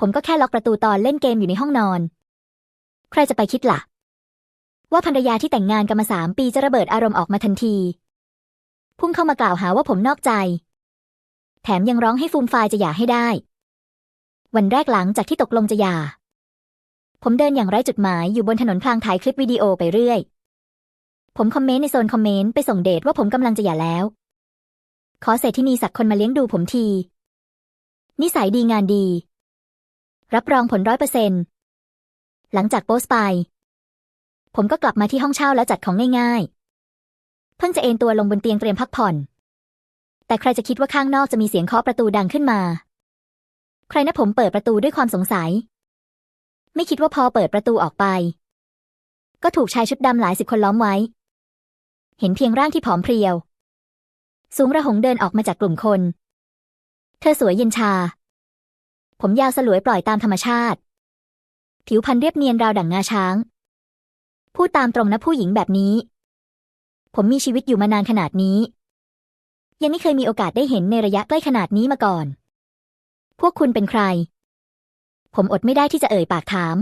ผมก็แค่ล็อกประตูตอนเล่นเกมอยู่ในห้องนอน ใครจะไปคิดล่ะ ว่าภรรยาที่แต่งงานกันมาสามปีจะระเบิดอารมณ์ออกมาทันที พุ่งเข้ามากล่าวหาว่าผมนอกใจ แถมยังร้องให้ฟูมฟายจะหย่าให้ได้ วันแรกหลังจากที่ตกลงจะหย่า ผมเดินอย่างไร้จุดหมายอยู่บนถนนพลางถ่ายคลิปวิดีโอไปเรื่อย ผมคอมเมนต์ในโซนคอมเมนต์ไปส่งเดทว่าผมกำลังจะหย่าแล้ว ขอเศรษฐินีสักคนมาเลี้ยงดูผมทีนิสัยดีงานดี รับรองผลร้อยเปอร์เซ็นหลังจากโพสต์ไป ผมก็กลับมาที่ห้องเช่าแล้วจัดของง่ายๆ เพิ่งจะเอนตัวลงบนเตียงเตรียมพักผ่อน แต่ใครจะคิดว่าข้างนอกจะมีเสียงเคาะประตูดังขึ้นมา ใครนะผมเปิดประตูด้วยความสงสัย ไม่คิดว่าพอเปิดประตูออกไป ก็ถูกชายชุดดำหลายสิบคนล้อมไว้ เห็นเพียงร่างที่ผอมเพรียว สูงระหงเดินออกมาจากกลุ่มคน เธอสวยเย็นชา ผมยาวสลวยปล่อยตามธรรมชาติ ผิวพรรณเรียบเนียนราวดั่งงาช้าง พูดตามตรงนะผู้หญิงแบบนี้ ผมมีชีวิตอยู่มานานขนาดนี้ ยังไม่เคยมีโอกาสได้เห็นในระยะใกล้ขนาดนี้มาก่อน พวกคุณเป็นใคร ผมอดไม่ได้ที่จะเอ่ยปากถาม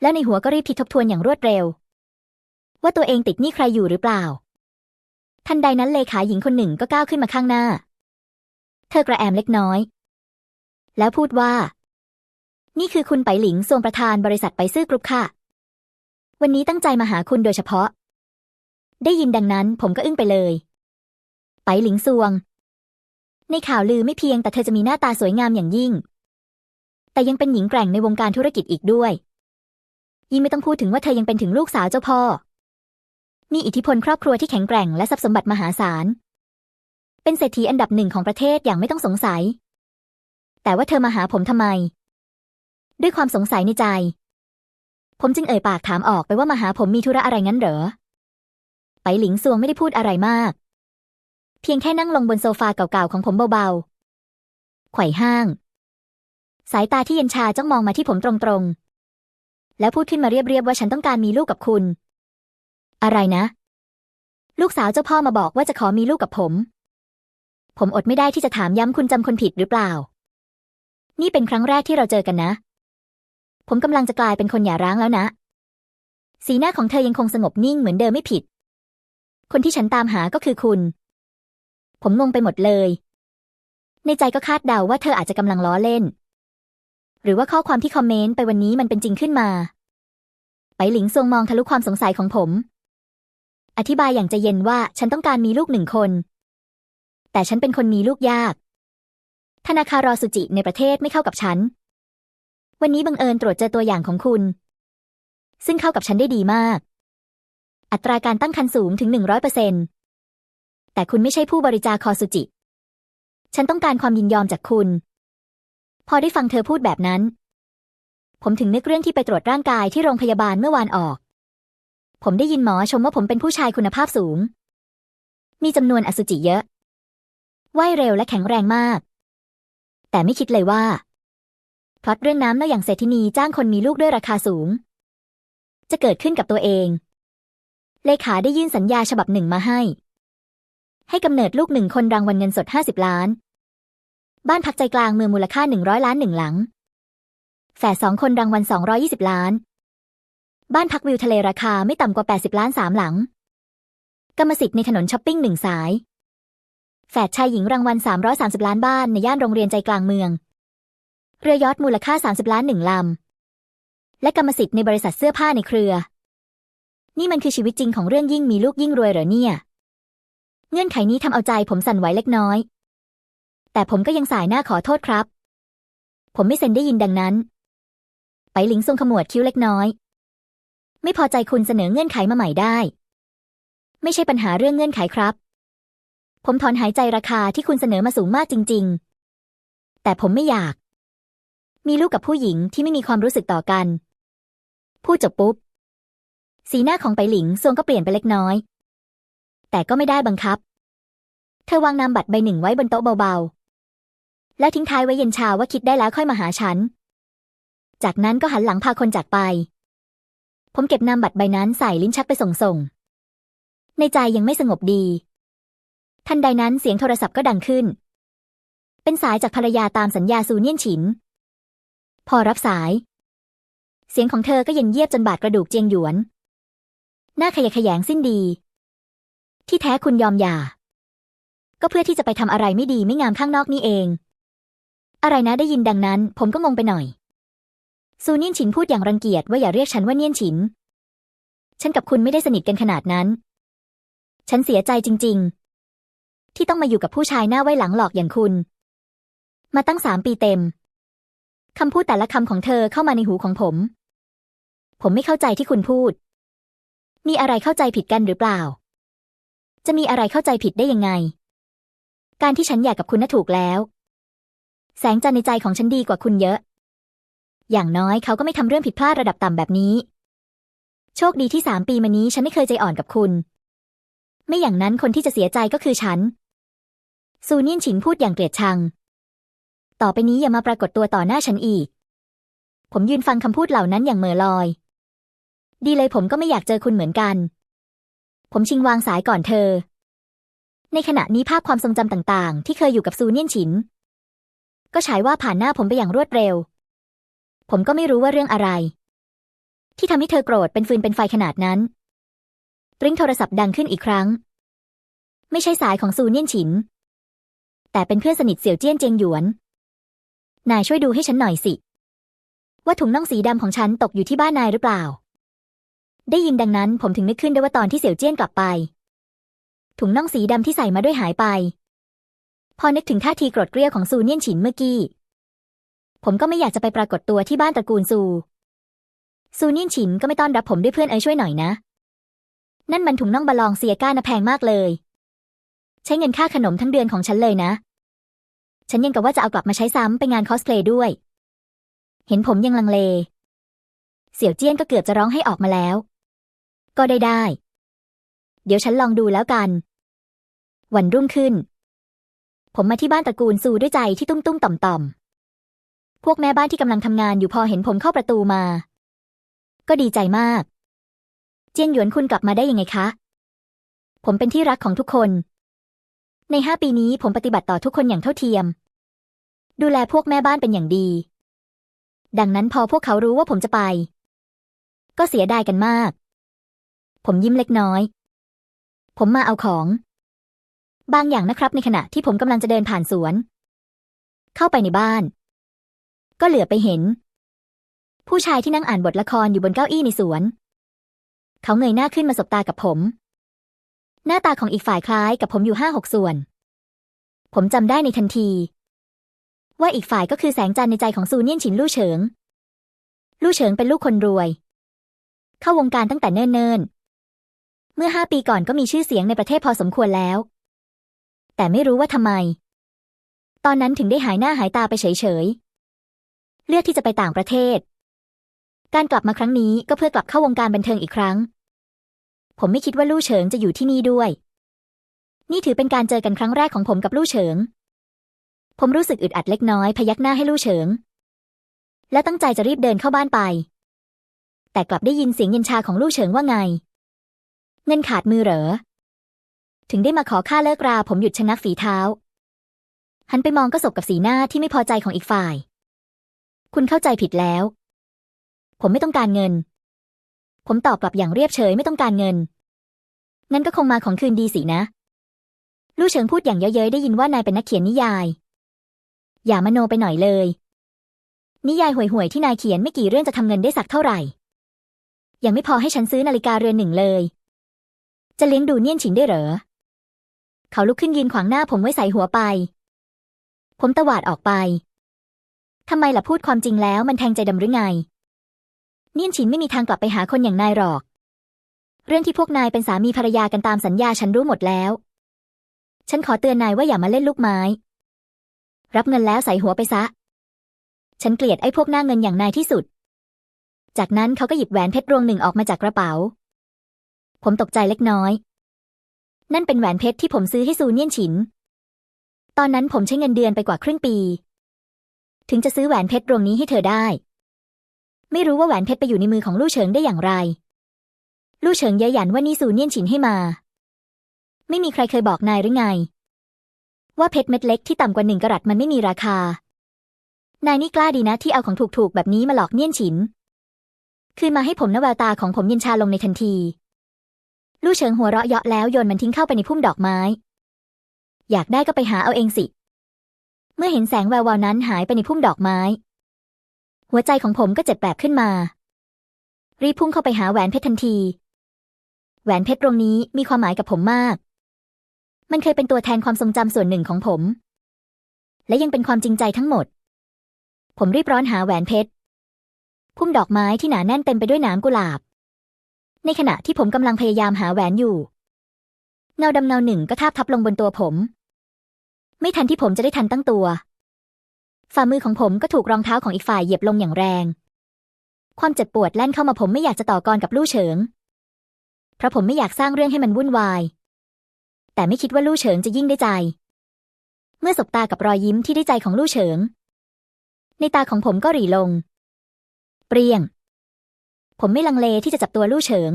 แล้วในหัวก็รีบคิดทบทวนอย่างรวดเร็ว ว่าตัวเองติดหนี้ใครอยู่หรือเปล่า ทันใดนั้นเลขาหญิงคนหนึ่งก็ก้าวขึ้นมาข้างหน้า เธอกระแอมเล็กน้อย แล้วพูดว่า นี่คือคุณไปหลิงทรวงประธานบริษัทไปซื่อกรุ๊ปค่ะ วันนี้ตั้งใจมาหาคุณโดยเฉพาะ ได้ยินดังนั้นผมก็อึ้งไปเลย ไปหลิงซวง ในข่าวลือไม่เพียงแต่เธอจะมีหน้าตาสวยงามอย่างยิ่ง แต่ยังเป็นหญิงแกร่งในวงการธุรกิจอีกด้วย ยิ่งไม่ต้องพูดถึงว่าเธอยังเป็นถึงลูกสาวเจ้าพ่อ มีอิทธิพลครอบครัวที่แข็งแกร่งและทรัพย์สมบัติมหาศาล เป็นเศรษฐีอันดับหนึ่งของประเทศอย่างไม่ต้องสงสัย แต่ว่าเธอมาหาผมทำไม ด้วยความสงสัยในใจ ผมจึงเอ่ยปากถามออกไปว่ามาหาผมมีธุระอะไรงั้นเหรอ ไปหลิงซวงไม่ได้พูดอะไรมาก เพียงแค่นั่งลงบนโซฟาเก่าๆของผมเบาๆ ไขว่ห้าง สายตาที่เย็นชาจ้องมองมาที่ผมตรงๆ แล้วพูดขึ้นมาเรียบๆว่าฉันต้องการมีลูกกับคุณ อะไรนะ ลูกสาวเจ้าพ่อมาบอกว่าจะขอมีลูกกับผมผมอดไม่ได้ที่จะถามย้ำคุณจำคนผิดหรือเปล่า นี่เป็นครั้งแรกที่เราเจอกันนะ ผมกำลังจะกลายเป็นคนหย่าร้างแล้วนะ สีหน้าของเธอยังคงสงบนิ่งเหมือนเดิมไม่ผิด คนที่ฉันตามหาก็คือคุณ ผมงงไปหมดเลย ในใจก็คาดเดาว่าเธออาจจะกำลังล้อเล่น หรือว่าข้อความที่คอมเมนต์ไปวันนี้มันเป็นจริงขึ้นมา ไปหลิงซวงมองทะลุความสงสัยของผม อธิบายอย่างใจเย็นว่าฉันต้องการมีลูกหนึ่งคน แต่ฉันเป็นคนมีลูกยาก ธนาคารรอสุจิในประเทศไม่เข้ากับฉัน วันนี้บังเอิญตรวจเจอตัวอย่างของคุณ ซึ่งเข้ากับฉันได้ดีมาก อัตราการตั้งครรภ์สูงถึงหนึ่งร้อยเปอร์เซ็นแต่คุณไม่ใช่ผู้บริจาคคอสุจิ ฉันต้องการความยินยอมจากคุณ พอได้ฟังเธอพูดแบบนั้น ผมถึงนึกเรื่องที่ไปตรวจร่างกายที่โรงพยาบาลเมื่อวานออก ผมได้ยินหมอชมว่าผมเป็นผู้ชายคุณภาพสูง มีจำนวนอสุจิเยอะ ว่ายเร็วและแข็งแรงมาก แต่ไม่คิดเลยว่าพล็อตเรื่องน้ำแล้วอย่างเศรษฐินีจ้างคนมีลูกด้วยราคาสูง จะเกิดขึ้นกับตัวเอง เลขาได้ยื่นสัญญาฉบับหนึ่งมาให้ ให้กำเนิดลูกหนึ่งคนรางวัลเงินสดห้าสิบล้าน บ้านพักใจกลางเมืองมูลค่าหนึ่งร้อยล้านหนึ่งหลัง แฝดสองคนรางวัลสองร้อยี่สิบล้าน บ้านพักวิวทะเลราคาไม่ต่ำกว่าแปดสิบล้านสามหลัง กรรมสิทธิ์ในถนนช้อปปิ้งหนึ่งสาย แฝดชายหญิงรางวัลสามร้อยสามสิบล้านบ้านในย่านโรงเรียนใจกลางเมือง เรือยอทมูลค่า 30 ล้านหนึ่งลำ และกรรมสิทธิ์ในบริษัทเสื้อผ้าในเครือ นี่มันคือชีวิตจริงของเรื่องยิ่งมีลูกยิ่งรวยเหรอเนี่ย เงื่อนไขนี้ทำเอาใจผมสั่นไหวเล็กน้อย แต่ผมก็ยังสายหน้าขอโทษครับ ผมไม่เซ็นได้ยินดังนั้น ไปหลิงทรงขมวดคิ้วเล็กน้อย ไม่พอใจคุณเสนอเงื่อนไขมาใหม่ได้ ไม่ใช่ปัญหาเรื่องเงื่อนไขครับ ผมถอนหายใจราคาที่คุณเสนอมาสูงมากจริง ๆ แต่ผมไม่อยาก มีลูกกับผู้หญิงที่ไม่มีความรู้สึกต่อกัน พูดจบปุ๊บ สีหน้าของไปหลิงซวงก็เปลี่ยนไปเล็กน้อย แต่ก็ไม่ได้บังคับ เธอวางนามบัตรใบหนึ่งไว้บนโต๊ะเบาๆ แล้วทิ้งท้ายไว้เย็นชาว่าคิดได้แล้วค่อยมาหาฉัน จากนั้นก็หันหลังพาคนจากไป ผมเก็บนามบัตรใบนั้นใส่ลิ้นชักไปส่งๆในใจยังไม่สงบดี ทันใดนั้นเสียงโทรศัพท์ก็ดังขึ้น เป็นสายจากภรรยาตามสัญญาซูเนียนฉิน พอรับสาย เสียงของเธอก็เย็นเยียบจนบาดกระดูกเจียงหยวน หน้าขยะแขยงสิ้นดี ที่แท้คุณยอมหย่า ก็เพื่อที่จะไปทำอะไรไม่ดีไม่งามข้างนอกนี่เอง อะไรนะได้ยินดังนั้น ผมก็งงไปหน่อย ซูเนียนฉินพูดอย่างรังเกียจว่าอย่าเรียกฉันว่าเนียนฉิน ฉันกับคุณไม่ได้สนิทกันขนาดนั้น ฉันเสียใจจริง ๆ ที่ต้องมาอยู่กับผู้ชายหน้าไว้หลังหลอกอย่างคุณ มาตั้งสามปีเต็มคำพูดแต่ละคำของเธอเข้ามาในหูของผม ผมไม่เข้าใจที่คุณพูด มีอะไรเข้าใจผิดกันหรือเปล่า จะมีอะไรเข้าใจผิดได้ยังไง การที่ฉันอยากกับคุณน่ะถูกแล้ว แสงจันในใจของฉันดีกว่าคุณเยอะ อย่างน้อยเขาก็ไม่ทำเรื่องผิดพลาดระดับต่ำแบบนี้ โชคดีที่สามปีมานี้ฉันไม่เคยใจอ่อนกับคุณ ไม่อย่างนั้นคนที่จะเสียใจก็คือฉัน ซูเนียนฉินพูดอย่างเกลียดชัง ต่อไปนี้อย่ามาปรากฏตัวต่อหน้าฉันอีก ผมยืนฟังคำพูดเหล่านั้นอย่างเหม่อลอย ดีเลยผมก็ไม่อยากเจอคุณเหมือนกัน ผมชิงวางสายก่อนเธอ ในขณะนี้ภาพความทรงจำต่างๆ ที่เคยอยู่กับซูเนียนฉิน ก็ฉายว่าผ่านหน้าผมไปอย่างรวดเร็ว ผมก็ไม่รู้ว่าเรื่องอะไร ที่ทำให้เธอโกรธเป็นฟืนเป็นไฟขนาดนั้นกริ้งโทรศัพท์ดังขึ้นอีกครั้ง ไม่ใช่สายของซูเนียนฉิน แต่เป็นเพื่อนสนิทเสี่ยวเจี้ยนเจียงหยวน นายช่วยดูให้ฉันหน่อยสิ ว่าถุงน่องสีดำของฉันตกอยู่ที่บ้านนายหรือเปล่า ได้ยินดังนั้นผมถึงนึกขึ้นได้ว่าตอนที่เสี่ยวเจี้ยนกลับไป ถุงน่องสีดำที่ใส่มาด้วยหายไป พอนึกถึงท่าทีโกรธเกรี้ยวของซูเนียนฉินเมื่อกี้ ผมก็ไม่อยากจะไปปรากฏตัวที่บ้านตระกูลซู ซูเนียนฉินก็ไม่ต้อนรับผมด้วยเพื่อนเอ้ยช่วยหน่อยนะ นั่นมันถุงน่องบะลองเซียก้านะแพงมากเลย ใช้เงินค่าขนมทั้งเดือนของฉันเลยนะ ฉันยังกับว่าจะเอากลับมาใช้ซ้ำไปงานคอสเพลย์ด้วย เห็นผมยังลังเล เสี่ยวเจี้ยนก็เกือบจะร้องให้ออกมาแล้ว ก็ได้ได้ เดี๋ยวฉันลองดูแล้วกัน วันรุ่งขึ้น ผมมาที่บ้านตระกูลซูด้วยใจที่ตุ้มตุ้มต่อมต่อมพวกแม่บ้านที่กำลังทำงานอยู่พอเห็นผมเข้าประตูมา ก็ดีใจมาก เจียงหยวนคุณกลับมาได้ยังไงคะ ผมเป็นที่รักของทุกคน ในห้าปีนี้ผมปฏิบัติต่อทุกคนอย่างเท่าเทียม ดูแลพวกแม่บ้านเป็นอย่างดี ดังนั้นพอพวกเขารู้ว่าผมจะไป ก็เสียดายกันมาก ผมยิ้มเล็กน้อย ผมมาเอาของ บางอย่างนะครับในขณะที่ผมกำลังจะเดินผ่านสวน เข้าไปในบ้าน ก็เหลือไปเห็น ผู้ชายที่นั่งอ่านบทละครอยู่บนเก้าอี้ในสวน เขาเงยหน้าขึ้นมาสบตากับผม หน้าตาของอีกฝ่ายคล้ายกับผมอยู่ห้าหกส่วน ผมจำได้ในทันที ว่าอีกฝ่ายก็คือแสงจันทร์ในใจของซูเนียนฉินลู่เฉิง ลู่เฉิงเป็นลูกคนรวย เข้าวงการตั้งแต่เนิ่นๆ เมื่อห้าปีก่อนก็มีชื่อเสียงในประเทศพอสมควรแล้ว แต่ไม่รู้ว่าทำไม ตอนนั้นถึงได้หายหน้าหายตาไปเฉยๆ เลือกที่จะไปต่างประเทศ การกลับมาครั้งนี้ก็เพื่อกลับเข้าวงการบันเทิงอีกครั้ง ผมไม่คิดว่าลู่เฉิงจะอยู่ที่นี่ด้วย นี่ถือเป็นการเจอกันครั้งแรกของผมกับลู่เฉิง ผมรู้สึกอึดอัดเล็กน้อยพยักหน้าให้ลู่เฉิง และตั้งใจจะรีบเดินเข้าบ้านไป แต่กลับได้ยินเสียงเย็นชาของลู่เฉิงว่าไง เงินขาดมือเหรอ ถึงได้มาขอค่าเลิกราผมหยุดชะงักฝีเท้า หันไปมองก็สบกับสีหน้าที่ไม่พอใจของอีกฝ่าย คุณเข้าใจผิดแล้ว ผมไม่ต้องการเงิน ผมตอบกลับอย่างเรียบเฉยไม่ต้องการเงินงั้นก็คงมาของคืนดีสินะ ลู่เฉิงพูดอย่างเย้ยๆได้ยินว่านายเป็นนักเขียนนิยาย อย่ามโนไปหน่อยเลย นิยายห่วยๆที่นายเขียนไม่กี่เรื่องจะทำเงินได้สักเท่าไหร่ ยังไม่พอให้ฉันซื้อนาฬิกาเรือนหนึ่งเลย จะเลี้ยงดูเนียนฉิงได้เหรอ เขาลุกขึ้นยืนขวางหน้าผมไว้ใส่หัวไป ผมตวาดออกไปทำไมล่ะพูดความจริงแล้วมันแทงใจดำหรือไง เนียนฉินไม่มีทางกลับไปหาคนอย่างนายหรอก เรื่องที่พวกนายเป็นสามีภรรยากันตามสัญญาฉันรู้หมดแล้ว ฉันขอเตือนนายว่าอย่ามาเล่นลูกไม้ รับเงินแล้วใส่หัวไปซะ ฉันเกลียดไอ้พวกหน้าเงินอย่างนายที่สุด จากนั้นเขาก็หยิบแหวนเพชรรวงหนึ่งออกมาจากกระเป๋า ผมตกใจเล็กน้อย นั่นเป็นแหวนเพชรที่ผมซื้อให้ซูเนียนฉิน ตอนนั้นผมใช้เงินเดือนไปกว่าครึ่งปี ถึงจะซื้อแหวนเพชรรวงนี้ให้เธอได้ ไม่รู้ว่าแหวนเพชรไปอยู่ในมือของลู่เฉิงได้อย่างไร ลู่เฉิงเย้ยหยันว่านี่ซูเนียนฉินให้มา ไม่มีใครเคยบอกนายหรือไง ว่าเพชรเม็ดเล็กที่ต่ำกว่าหนึ่งกรัตมันไม่มีราคา นายนี่กล้าดีนะที่เอาของถูกๆแบบนี้มาหลอกเนียนฉิน คืนมาให้ผมนะแววตาของผมเย็นชาลงในทันที ลู่เฉิงหัวเราะเยาะแล้วโยนมันทิ้งเข้าไปในพุ่มดอกไม้ อยากได้ก็ไปหาเอาเองสิ เมื่อเห็นแสงแวววาวนั้นหายไปในพุ่มดอกไม้ หัวใจของผมก็เจ็บแปลบขึ้นมา รีบพุ่งเข้าไปหาแหวนเพชรทันที แหวนเพชรตรงนี้มีความหมายกับผมมาก มันเคยเป็นตัวแทนความทรงจำส่วนหนึ่งของผม และยังเป็นความจริงใจทั้งหมด ผมรีบร้อนหาแหวนเพชรพุ่มดอกไม้ที่หนาแน่นเต็มไปด้วยหนามกุหลาบ ในขณะที่ผมกำลังพยายามหาแหวนอยู่ เงาดำเงาหนึ่งก็ทาบทับลงบนตัวผม ไม่ทันที่ผมจะได้ทันตั้งตัว ฝ่ามือของผมก็ถูกรองเท้าของอีกฝ่ายเหยียบลงอย่างแรง ความเจ็บปวดแล่นเข้ามาผมไม่อยากจะต่อกรกับลู่เฉิง เพราะผมไม่อยากสร้างเรื่องให้มันวุ่นวาย แต่ไม่คิดว่าลู่เฉิงจะยิ่งได้ใจ เมื่อสบตากับรอยยิ้มที่ได้ใจของลู่เฉิง ในตาของผมก็หรี่ลง เปรียง ผมไม่ลังเลที่จะจับตัวลู่เฉิง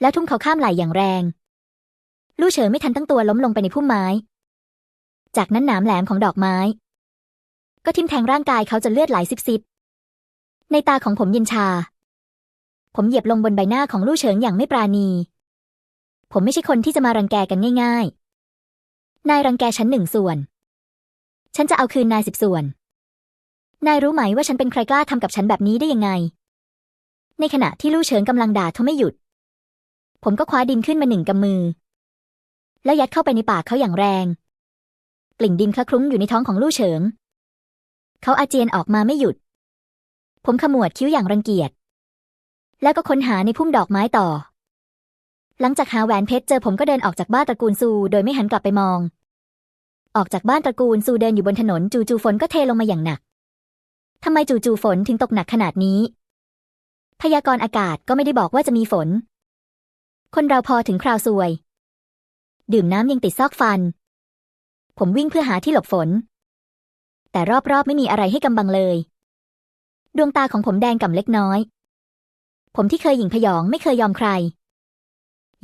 แล้วทุ่มเขาข้ามไหล่อย่างแรง ลู่เฉิงไม่ทันตั้งตัวล้มลงไปในพุ่มไม้ จากนั้นหนามแหลมของดอกไม้ ก็ทิ่มแทงร่างกายเขาจนเลือดไหลซิบๆในตาของผมเย็นชา ผมเหยียบลงบนใบหน้าของลู่เฉิงอย่างไม่ปราณี ผมไม่ใช่คนที่จะมารังแกกันง่าย ๆ นายรังแกฉันหนึ่งส่วน ฉันจะเอาคืนนายสิบส่วน นายรู้ไหมว่าฉันเป็นใครกล้าทำกับฉันแบบนี้ได้ยังไง ในขณะที่ลู่เฉิงกำลังด่าเขาไม่หยุด ผมก็คว้าดินขึ้นมาหนึ่งกำมือ แล้วยัดเข้าไปในปากเขาอย่างแรงกลิ่นดินคละคลุ้งอยู่ในท้องของลู่เฉิง เขาอาเจียนออกมาไม่หยุด ผมขมวดคิ้วอย่างรังเกียจ แล้วก็ค้นหาในพุ่มดอกไม้ต่อ หลังจากหาแหวนเพชรเจอผมก็เดินออกจากบ้านตระกูลซู โดยไม่หันกลับไปมอง ออกจากบ้านตระกูลซูเดินอยู่บนถนนจู่ๆฝนก็เทลงมาอย่างหนักทำไมจู่ๆฝนถึงตกหนักขนาดนี้ พยากรณ์อากาศก็ไม่ได้บอกว่าจะมีฝน คนเราพอถึงคราวซวย ดื่มน้ำยังติดซอกฟัน ผมวิ่งเพื่อหาที่หลบฝน แต่รอบๆไม่มีอะไรให้กำบังเลย ดวงตาของผมแดงก่ำเล็กน้อย ผมที่เคยหยิ่งพยองไม่เคยยอมใคร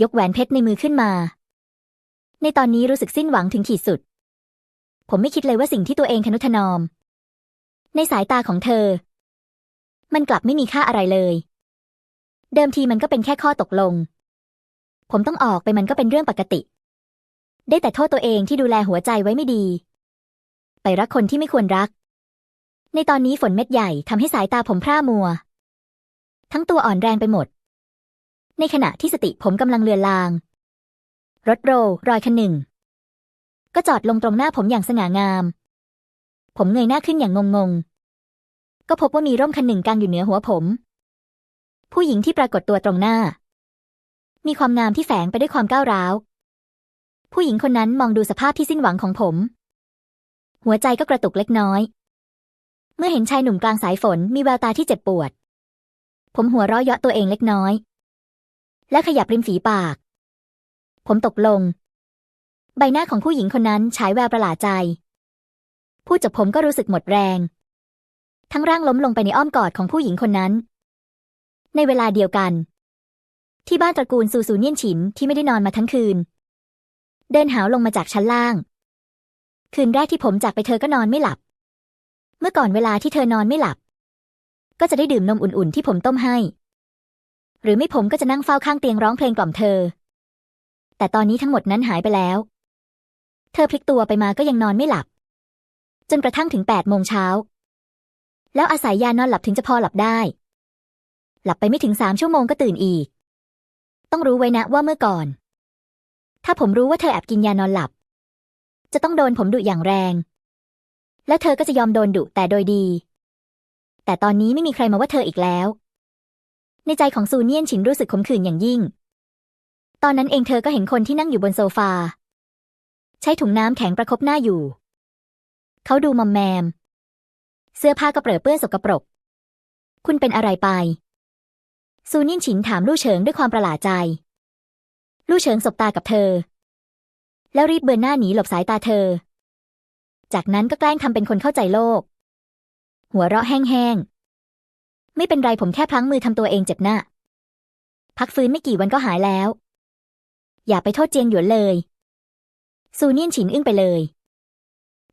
ยกแหวนเพชรในมือขึ้นมา ในตอนนี้รู้สึกสิ้นหวังถึงขีดสุด ผมไม่คิดเลยว่าสิ่งที่ตัวเองทนุถนอม ในสายตาของเธอ มันกลับไม่มีค่าอะไรเลย เดิมทีมันก็เป็นแค่ข้อตกลง ผมต้องออกไปมันก็เป็นเรื่องปกติ ได้แต่โทษตัวเองที่ดูแลหัวใจไว้ไม่ดี ไปรักคนที่ไม่ควรรัก ในตอนนี้ฝนเม็ดใหญ่ทำให้สายตาผมพร่ามัว ทั้งตัวอ่อนแรงไปหมด ในขณะที่สติผมกำลังเลือนลาง รถโรลรอยคันหนึ่ง ก็จอดลงตรงหน้าผมอย่างสง่างาม ผมเงยหน้าขึ้นอย่างงงๆ ก็พบว่ามีร่มคันหนึ่งกางอยู่เหนือหัวผม ผู้หญิงที่ปรากฏตัวตรงหน้า มีความงามที่แฝงไปด้วยความก้าวร้าวผู้หญิงคนนั้นมองดูสภาพที่สิ้นหวังของผม หัวใจก็กระตุกเล็กน้อย เมื่อเห็นชายหนุ่มกลางสายฝนมีแววตาที่เจ็บปวด ผมหัวเราะเยาะตัวเองเล็กน้อย และขยับริมฝีปาก ผมตกลง ใบหน้าของผู้หญิงคนนั้นฉายแววประหลาดใจพูดจบผมก็รู้สึกหมดแรง ทั้งร่างล้มลงไปในอ้อมกอดของผู้หญิงคนนั้น ในเวลาเดียวกัน ที่บ้านตระกูลซูซูเนียนฉินที่ไม่ได้นอนมาทั้งคืน เดินหาวลงมาจากชั้นล่าง คืนแรกที่ผมจากไปเธอก็นอนไม่หลับ เมื่อก่อนเวลาที่เธอนอนไม่หลับ ก็จะได้ดื่มนมอุ่นๆที่ผมต้มให้ หรือไม่ผมก็จะนั่งเฝ้าข้างเตียงร้องเพลงกล่อมเธอ แต่ตอนนี้ทั้งหมดนั้นหายไปแล้ว เธอพลิกตัวไปมาก็ยังนอนไม่หลับ จนกระทั่งถึงแปดโมงเช้า แล้วอาศัยยานอนหลับถึงจะพอหลับได้ หลับไปไม่ถึงสามชั่วโมงก็ตื่นอีก ต้องรู้ไว้นะว่าเมื่อก่อน ถ้าผมรู้ว่าเธอแอบกินยานอนหลับ จะต้องโดนผมดุอย่างแรง และเธอก็จะยอมโดนดุแต่โดยดี แต่ตอนนี้ไม่มีใครมาว่าเธออีกแล้ว ในใจของซูเนียนฉินรู้สึกขมขื่นอย่างยิ่ง ตอนนั้นเองเธอก็เห็นคนที่นั่งอยู่บนโซฟา ใช้ถุงน้ำแข็งประคบหน้าอยู่ เขาดูมอมแมม เสื้อผ้าก็เปรอะเปื้อนสกปรก คุณเป็นอะไรไป ซูเนียนฉินถามลู่เฉิงด้วยความประหลาดใจ ลู่เฉิงสบตากับเธอ แล้วรีบเบือนหน้าหนีหลบสายตาเธอ จากนั้นก็แกล้งทำเป็นคนเข้าใจโลก หัวเราะแห้งๆ ไม่เป็นไรผมแค่พลั้งมือทำตัวเองเจ็บหน้า พักฟื้นไม่กี่วันก็หายแล้ว อย่าไปโทษเจียงหยวนเลย ซูเนียนฉินอึ้งไปเลย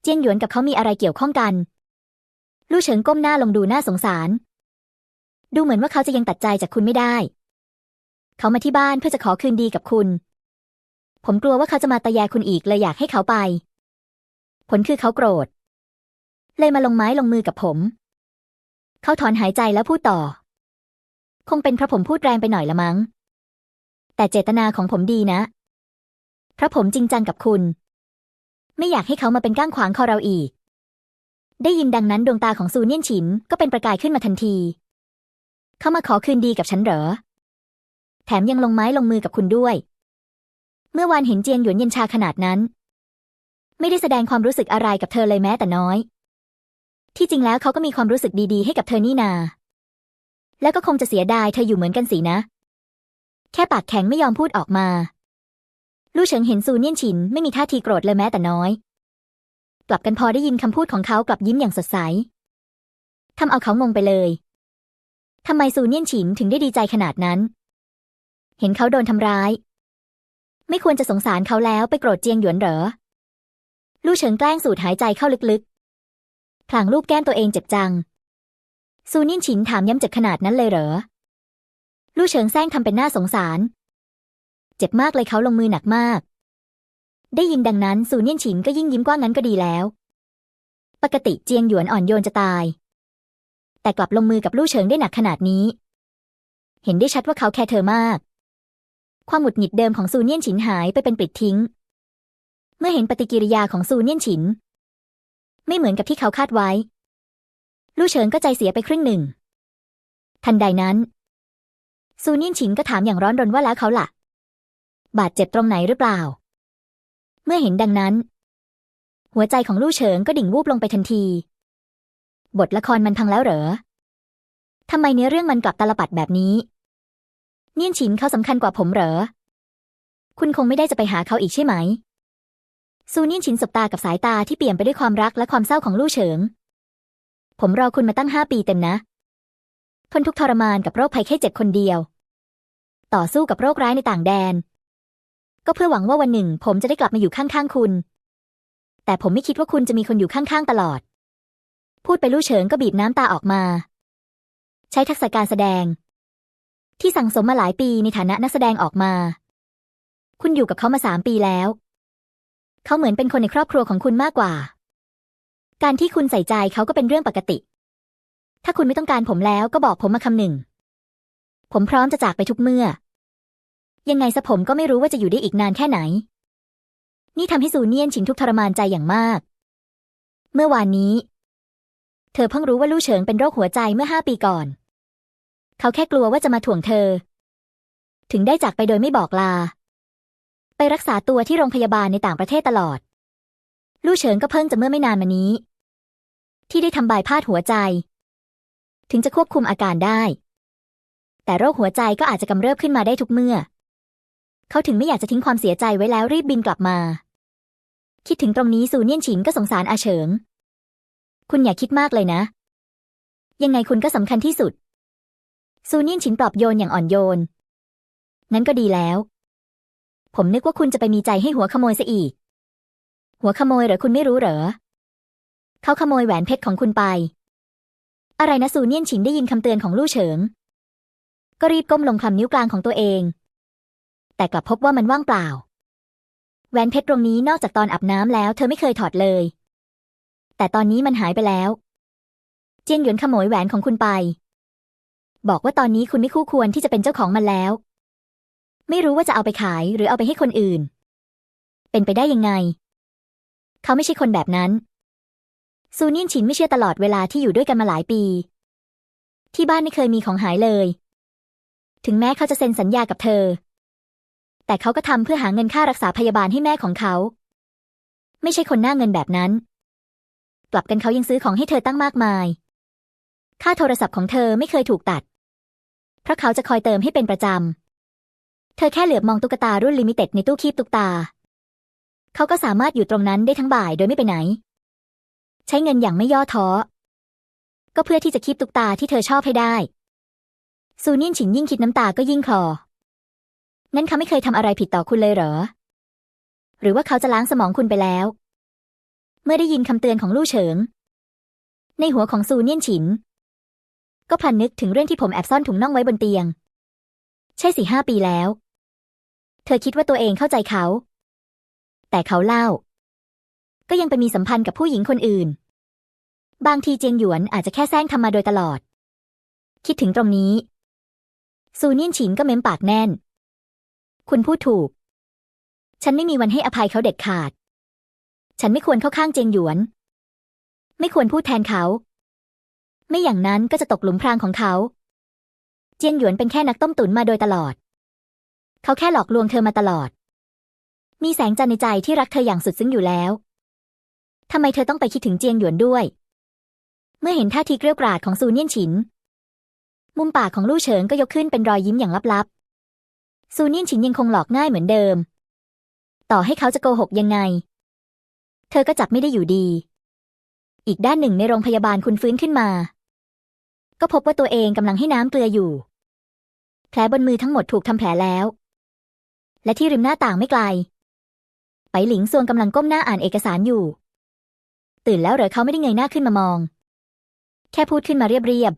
เจียงหยวนกับเขามีอะไรเกี่ยวข้องกัน ลู่เฉิงก้มหน้าลงดูหน่าสงสาร ดูเหมือนว่าเขาจะยังตัดใจจากคุณไม่ได้ เขามาที่บ้านเพื่อจะขอคืนดีกับคุณ ผมกลัวว่าเขาจะมาตะแยคุณอีกเลยอยากให้เขาไป ผลคือเขาโกรธ เลยมาลงไม้ลงมือกับผม เขาถอนหายใจแล้วพูดต่อ คงเป็นเพราะผมพูดแรงไปหน่อยละมั้ง แต่เจตนาของผมดีนะ เพราะผมจริงจังกับคุณ ไม่อยากให้เขามาเป็นก้างขวางคอเราอีก ได้ยินดังนั้นดวงตาของซูเนียนฉินก็เป็นประกายขึ้นมาทันที เขามาขอคืนดีกับฉันเหรอ แถมยังลงไม้ลงมือกับคุณด้วย มื่อวานเห็นเจียงหยวนเย็นชาขนาดนั้น ไม่ได้แสดงความรู้สึกอะไรกับเธอเลยแม้แต่น้อย ที่จริงแล้วเขาก็มีความรู้สึกดีๆ ให้กับเธอนี่นา แล้วก็คงจะเสียดายเธออยู่เหมือนกันสินะ แค่ปากแข็งไม่ยอมพูดออกมา ลู่เฉิงเห็นซูเนียนฉินไม่มีท่าทีโกรธเลยแม้แต่น้อย กลับกันพอได้ยินคำพูดของเขากลับยิ้มอย่างสดใสทำเอาเขางงไปเลยทำไมซูเนียนฉินถึงได้ดีใจขนาดนั้น เห็นเขาโดนทำร้าย ไม่ควรจะสงสารเขาแล้วไปโกรธเจียงหยวนเหรอ ลู่เฉิงแกล้งสูดหายใจเข้าลึกๆ พลางรูปแก้มตัวเองเจ็บจัง ซูนียนฉินถามย้ำเจ็บขนาดนั้นเลยเหรอ ลู่เฉิงแซงทำเป็นหน้าสงสาร เจ็บมากเลยเขาลงมือหนักมาก ได้ยินดังนั้นซูนียนฉินก็ยิ่งยิ้มกว้างงั้นก็ดีแล้ว ปกติเจียงหยวนอ่อนโยนจะตาย แต่กลับลงมือกับลู่เฉิงได้หนักขนาดนี้ เห็นได้ชัดว่าเขาแคร์เธอมาก ความหงุดหงิดเดิมของซูเนียนฉินหายไปเป็นปลิดทิ้ง เมื่อเห็นปฏิกิริยาของซูเนียนฉิน ไม่เหมือนกับที่เขาคาดไว้ ลู่เฉิงก็ใจเสียไปครึ่งหนึ่ง ทันใดนั้น ซูเนียนฉินก็ถามอย่างร้อนรนว่าแล้วเขาล่ะ บาดเจ็บตรงไหนหรือเปล่า เมื่อเห็นดังนั้น หัวใจของลู่เฉิงก็ดิ่งวูบลงไปทันที บทละครมันพังแล้วเหรอทำไมเนื้อเรื่องมันกลับตาลปัดแบบนี้ เนียนฉินเขาสำคัญกว่าผมเหรอ คุณคงไม่ได้จะไปหาเขาอีกใช่ไหม ซูเนียนฉินสบตากับสายตาที่เปลี่ยนไปด้วยความรักและความเศร้าของลู่เฉิง ผมรอคุณมาตั้งห้าปีเต็มนะ ทนทุกทรมานกับโรคภัยแค่เจ็บคนเดียว ต่อสู้กับโรคร้ายในต่างแดน ก็เพื่อหวังว่าวันหนึ่ง ผมจะได้กลับมาอยู่ข้างๆคุณ แต่ผมไม่คิดว่าคุณจะมีคนอยู่ข้างๆตลอด พูดไปลู่เฉิงก็บีบน้ำตาออกมา ใช้ทักษะการแสดง ที่สั่งสมมาหลายปีในฐานะนักแสดงออกมา คุณอยู่กับเขามาสามปีแล้ว เขาเหมือนเป็นคนในครอบครัวของคุณมากกว่า การที่คุณใส่ใจเขาก็เป็นเรื่องปกติ ถ้าคุณไม่ต้องการผมแล้วก็บอกผมมาคำหนึ่ง ผมพร้อมจะจากไปทุกเมื่อ ยังไงซะผมก็ไม่รู้ว่าจะอยู่ได้อีกนานแค่ไหน นี่ทำให้ซูเนียนฉิงทุกทรมานใจอย่างมาก เมื่อวานนี้ เธอเพิ่งรู้ว่าลู่เฉิงเป็นโรคหัวใจเมื่อห้าปีก่อน เขาแค่กลัวว่าจะมาถ่วงเธอ ถึงได้จากไปโดยไม่บอกลา ไปรักษาตัวที่โรงพยาบาลในต่างประเทศตลอด ลู่เฉิงก็เพิ่งจะเมื่อไม่นานมานี้ ที่ได้ทำบายพาดหัวใจ ถึงจะควบคุมอาการได้ แต่โรคหัวใจก็อาจจะกำเริบขึ้นมาได้ทุกเมื่อ เขาถึงไม่อยากจะทิ้งความเสียใจไว้แล้วรีบบินกลับมา คิดถึงตรงนี้ซูเนียนฉินก็สงสารอาเฉิง คุณอย่าคิดมากเลยนะ ยังไงคุณก็สำคัญที่สุด ซูเนียนฉินปลอบโยนอย่างอ่อนโยน งั้นก็ดีแล้ว ผมนึกว่าคุณจะไปมีใจให้หัวขโมยซะอีก หัวขโมยเหรอคุณไม่รู้เหรอ เขาขโมยแหวนเพชรของคุณไป อะไรนะซูเนียนฉินได้ยินคำเตือนของลู่เฉิง ก็รีบก้มลงคลำนิ้วกลางของตัวเอง แต่กลับพบว่ามันว่างเปล่า แหวนเพชรตรงนี้นอกจากตอนอาบน้ำแล้ว เธอไม่เคยถอดเลย แต่ตอนนี้มันหายไปแล้ว เจียงหยวนขโมยแหวนของคุณไป บอกว่าตอนนี้คุณไม่คู่ควรที่จะเป็นเจ้าของมันแล้ว ไม่รู้ว่าจะเอาไปขายหรือเอาไปให้คนอื่น เป็นไปได้ยังไง เขาไม่ใช่คนแบบนั้น ซูนียนฉินไม่เชื่อตลอดเวลาที่อยู่ด้วยกันมาหลายปี ที่บ้านไม่เคยมีของหายเลย ถึงแม้เขาจะเซ็นสัญญากับเธอ แต่เขาก็ทำเพื่อหาเงินค่ารักษาพยาบาลให้แม่ของเขา ไม่ใช่คนหน้าเงินแบบนั้น กลับกันเขายังซื้อของให้เธอตั้งมากมาย ค่าโทรศัพท์ของเธอไม่เคยถูกตัด เพราะเขาจะคอยเติมให้เป็นประจำ เธอแค่เหลือบมองตุ๊กตารุ่นลิมิเต็ดในตู้คีบตุ๊กตา เขาก็สามารถอยู่ตรงนั้นได้ทั้งบ่ายโดยไม่ไปไหน ใช้เงินอย่างไม่ย่อท้อ ก็เพื่อที่จะคีบตุ๊กตาที่เธอชอบให้ได้ ซูนียนฉิงยิ่งคิดน้ำตาก็ยิ่งคลองั้นเขาไม่เคยทำอะไรผิดต่อคุณเลยเหรอ หรือว่าเขาจะล้างสมองคุณไปแล้ว เมื่อได้ยินคำเตือนของลู่เฉิง ในหัวของซูเนียนฉิน ก็พลันนึกถึงเรื่องที่ผมแอบซ่อนถุงน่องไว้บนเตียง ใช่สี่ห้าปีแล้ว เธอคิดว่าตัวเองเข้าใจเขา แต่เขาเล่า ก็ยังไปมีสัมพันธ์กับผู้หญิงคนอื่น บางทีเจียงหยวนอาจจะแค่แซงทำมาโดยตลอด คิดถึงตรงนี้ ซูนียนฉินก็เม้มปากแน่น คุณพูดถูก ฉันไม่มีวันให้อภัยเขาเด็ดขาด ฉันไม่ควรเข้าข้างเจียงหยวน ไม่ควรพูดแทนเขา ไม่อย่างนั้นก็จะตกหลุมพรางของเขา เจียงหยวนเป็นแค่นักต้มตุ๋นมาโดยตลอด เขาแค่หลอกลวงเธอมาตลอด มีแสงจันในใจที่รักเธออย่างสุดซึ้งอยู่แล้วทำไมเธอต้องไปคิดถึงเจียงหยวนด้วย เมื่อเห็นท่าทีเกรียวกราดของซูเนียนฉิน มุมปากของลู่เฉิงก็ยกขึ้นเป็นรอยยิ้มอย่างลับๆ ซูเนียนฉินยังคงหลอกง่ายเหมือนเดิม ต่อให้เขาจะโกหกยังไง เธอก็จับไม่ได้อยู่ดี อีกด้านหนึ่งในโรงพยาบาลคุณฟื้นขึ้นมา ก็พบว่าตัวเองกำลังให้น้ำเกลืออยู่ แผลบนมือทั้งหมดถูกทำแผลแล้ว และที่ริมหน้าต่างไม่ไกล ไปหลิงซวงกำลังก้มหน้าอ่านเอกสารอยู่ ตื่นแล้วเหรอเขาไม่ได้เงยหน้าขึ้นมามอง แค่พูดขึ้นมาเรียบ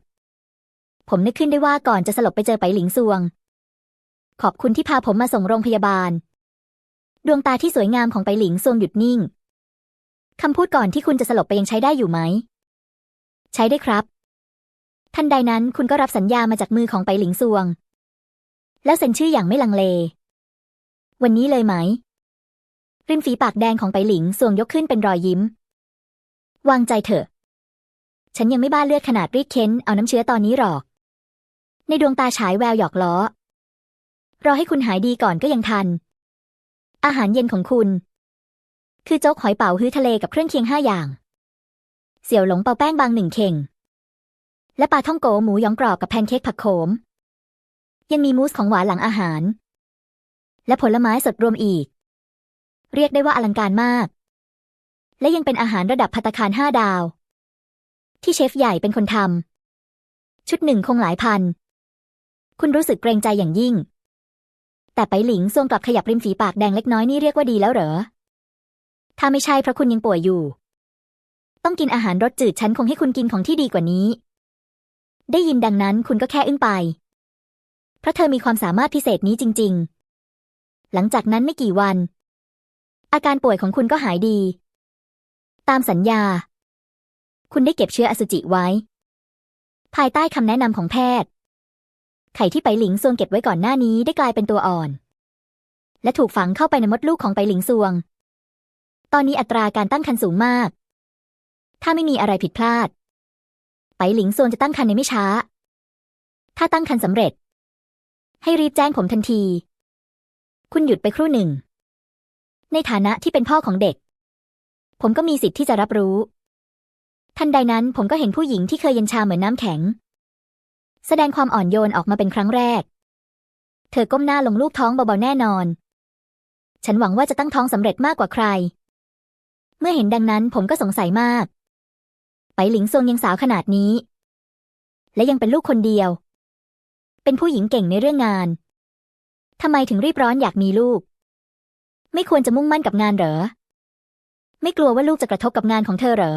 ๆ ผมนึกขึ้นได้ว่าก่อนจะสลบไปเจอไปหลิงซวง ขอบคุณที่พาผมมาส่งโรงพยาบาล ดวงตาที่สวยงามของไปหลิงซวงหยุดนิ่งคำพูดก่อนที่คุณจะสลบไปยังใช้ได้อยู่ไหม ใช้ได้ครับ ทันใดนั้นคุณก็รับสัญญามาจากมือของไปหลิงซวง แล้วเซ็นชื่ออย่างไม่ลังเล วันนี้เลยไหม ริมฝีปากแดงของไปหลิงซวงยกขึ้นเป็นรอยยิ้ม วางใจเถอะ ฉันยังไม่บ้าเลือดขนาดรีดเค้นเอาน้ำเชื้อตอนนี้หรอก ในดวงตาฉายแววหยอกล้อ รอให้คุณหายดีก่อนก็ยังทัน อาหารเย็นของคุณ คือโจ๊กหอยเป๋าฮื้อทะเลกับเครื่องเคียงห้าอย่าง เสี่ยวหลงเปาแป้งบางหนึ่งเข่ง และปลาท่องโกหมูยองกรอบกับแพนเค้กผักโขม ยังมีมูสของหวานหลังอาหาร และผลไม้สดรวมอีก เรียกได้ว่าอลังการมาก และยังเป็นอาหารระดับภัตคารห้าดาว ที่เชฟใหญ่เป็นคนทำชุดหนึ่งคงหลายพัน คุณรู้สึกเกรงใจอย่างยิ่ง แต่ไปหลิงซวงกลับขยับริมฝีปากแดงเล็กน้อยนี่เรียกว่าดีแล้วเหรอ ถ้าไม่ใช่เพราะคุณยังป่วยอยู่ ต้องกินอาหารรสจืดฉันคงให้คุณกินของที่ดีกว่านี้ ได้ยินดังนั้นคุณก็แค่อึ้งไป เพราะเธอมีความสามารถพิเศษนี้จริง ๆ หลังจากนั้นไม่กี่วัน อาการป่วยของคุณก็หายดี ตามสัญญา คุณได้เก็บเชื้ออสุจิไว้ ภายใต้คำแนะนำของแพทย์ ไข่ที่ไปหลิงซวงเก็บไว้ก่อนหน้านี้ได้กลายเป็นตัวอ่อน และถูกฝังเข้าไปในมดลูกของไปหลิงซวง ตอนนี้อัตราการตั้งครรภ์สูงมาก ถ้าไม่มีอะไรผิดพลาด ไปหลิงซวงจะตั้งครรภ์ในไม่ช้า ถ้าตั้งครรภ์สำเร็จ ให้รีบแจ้งผมทันที คุณหยุดไปครู่หนึ่ง ในฐานะที่เป็นพ่อของเด็ก ผมก็มีสิทธิ์ที่จะรับรู้ ทันใดนั้นผมก็เห็นผู้หญิงที่เคยเย็นชาเหมือนน้ำแข็ง แสดงความอ่อนโยนออกมาเป็นครั้งแรก เธอก้มหน้าลงลูกท้องเบาๆแน่นอน ฉันหวังว่าจะตั้งท้องสำเร็จมากกว่าใคร เมื่อเห็นดังนั้นผมก็สงสัยมาก ไปหลิงซวงยังสาวขนาดนี้ และยังเป็นลูกคนเดียว เป็นผู้หญิงเก่งในเรื่องงานทำไมถึงรีบร้อนอยากมีลูก ไม่ควรจะมุ่งมั่นกับงานเหรอ ไม่กลัวว่าลูกจะกระทบกับงานของเธอเหรอ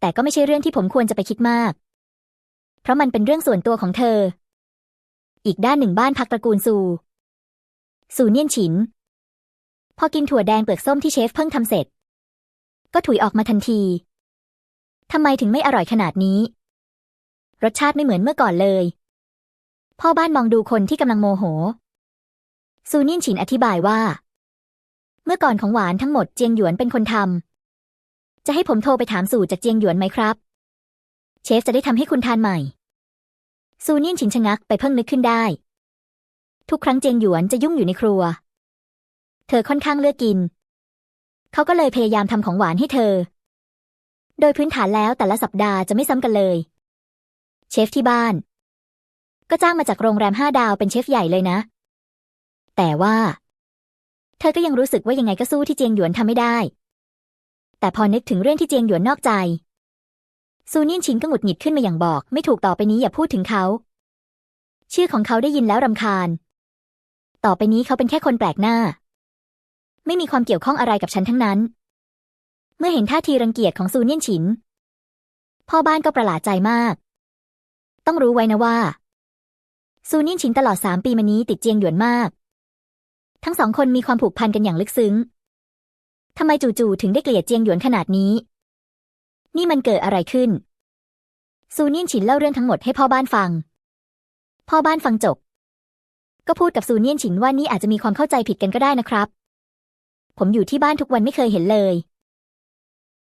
แต่ก็ไม่ใช่เรื่องที่ผมควรจะไปคิดมาก เพราะมันเป็นเรื่องส่วนตัวของเธอ อีกด้านหนึ่งบ้านพักตระกูลซูซูเนียนฉิน พอกินถั่วแดงเปลือกส้มที่เชฟเพิ่งทำเสร็จ ก็ถุยออกมาทันที ทำไมถึงไม่อร่อยขนาดนี้ รสชาติไม่เหมือนเมื่อก่อนเลย พ่อบ้านมองดูคนที่กำลังโมโห ซูนียนฉินอธิบายว่า เมื่อก่อนของหวานทั้งหมดเจียงหยวนเป็นคนทำจะให้ผมโทรไปถามสูตรจากเจียงหยวนไหมครับ เชฟจะได้ทำให้คุณทานใหม่ ซูนียนฉินชะงักไปเพิ่งนึกขึ้นได้ ทุกครั้งเจียงหยวนจะยุ่งอยู่ในครัว เธอค่อนข้างเลือกกิน เขาก็เลยพยายามทำของหวานให้เธอ โดยพื้นฐานแล้วแต่ละสัปดาห์จะไม่ซ้ำกันเลย เชฟที่บ้าน ก็จ้างมาจากโรงแรมห้าดาวเป็นเชฟใหญ่เลยนะ แต่ว่า เธอก็ยังรู้สึกว่ายังไงก็สู้ที่เจียงหยวนทำไม่ได้ แต่พอนึกถึงเรื่องที่เจียงหยวนนอกใจ ซูนียนชินก็หงุดหงิดขึ้นมาอย่างบอก ไม่ถูกต่อไปนี้อย่าพูดถึงเขา ชื่อของเขาได้ยินแล้วรำคาญ ต่อไปนี้เขาเป็นแค่คนแปลกหน้า ไม่มีความเกี่ยวข้องอะไรกับฉันทั้งนั้น เมื่อเห็นท่าทีรังเกียจของซูเนียนฉิน พ่อบ้านก็ประหลาดใจมาก ต้องรู้ไว้นะว่า ซูนินชินตลอดสามปีมานี้ติดเจียงหยวนมาก ทั้งสองคนมีความผูกพันกันอย่างลึกซึ้งทำไมจู่ๆถึงได้เกลียดเจียงหยวนขนาดนี้ นี่มันเกิดอะไรขึ้น ซูเนียนฉินเล่าเรื่องทั้งหมดให้พ่อบ้านฟัง พ่อบ้านฟังจบ ก็พูดกับซูเนียนฉินว่านี่อาจจะมีความเข้าใจผิดกันก็ได้นะครับ ผมอยู่ที่บ้านทุกวันไม่เคยเห็นเลย